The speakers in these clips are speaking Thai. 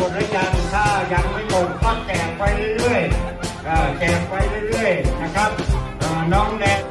หมดหรือยังถ้ายังไม่หมดก็แจกไปเรื่อยๆแจกไปเรื่อยๆนะครับน้องแนน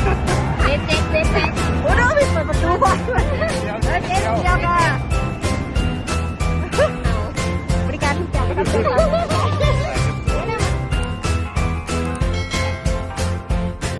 Ha ha ha!